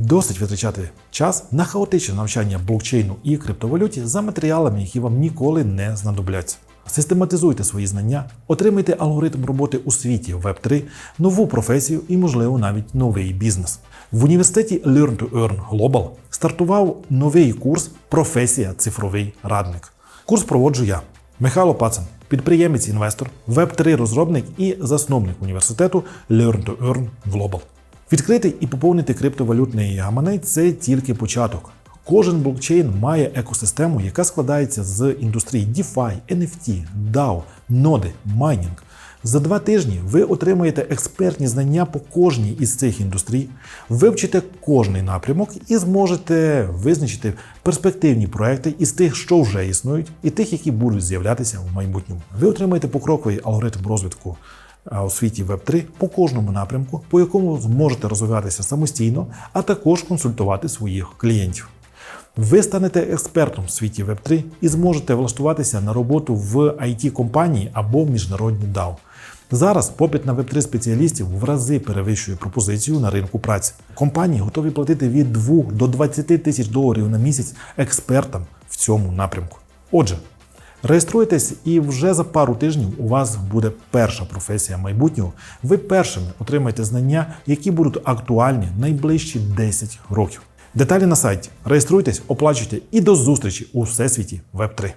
Досить витрачати час на хаотичне навчання блокчейну і криптовалюті за матеріалами, які вам ніколи не знадобляться. Систематизуйте свої знання, отримайте алгоритм роботи у світі Web3, нову професію і, можливо, навіть новий бізнес. В університеті Learn to Earn Global стартував новий курс Професія цифровий радник. Курс проводжу я, Михайло Пацан, підприємець-інвестор, Web3 розробник і засновник університету Learn to Earn Global. Відкрити і поповнити криптовалютний гаманець це тільки початок. Кожен блокчейн має екосистему, яка складається з індустрій DeFi, NFT, DAO, ноди, майнінг. За два тижні ви отримаєте експертні знання по кожній із цих індустрій, вивчите кожний напрямок і зможете визначити перспективні проекти із тих, що вже існують, і тих, які будуть з'являтися в майбутньому. Ви отримаєте покроковий алгоритм розвитку у світі Web3 по кожному напрямку, по якому зможете розвиватися самостійно, а також консультувати своїх клієнтів. Ви станете експертом в світі Web3 і зможете влаштуватися на роботу в it компанії або в міжнародні DAO. Зараз попит на Web3 спеціалістів в рази перевищує пропозицію на ринку праці. Компанії готові платити від 2 до 20 тисяч доларів на місяць експертам в цьому напрямку. Отже, реєструйтесь і вже за пару тижнів у вас буде перша професія майбутнього. Ви першими отримаєте знання, які будуть актуальні найближчі 10 років. Деталі на сайті. Реєструйтесь, оплачуйте і до зустрічі у всесвіті Web3.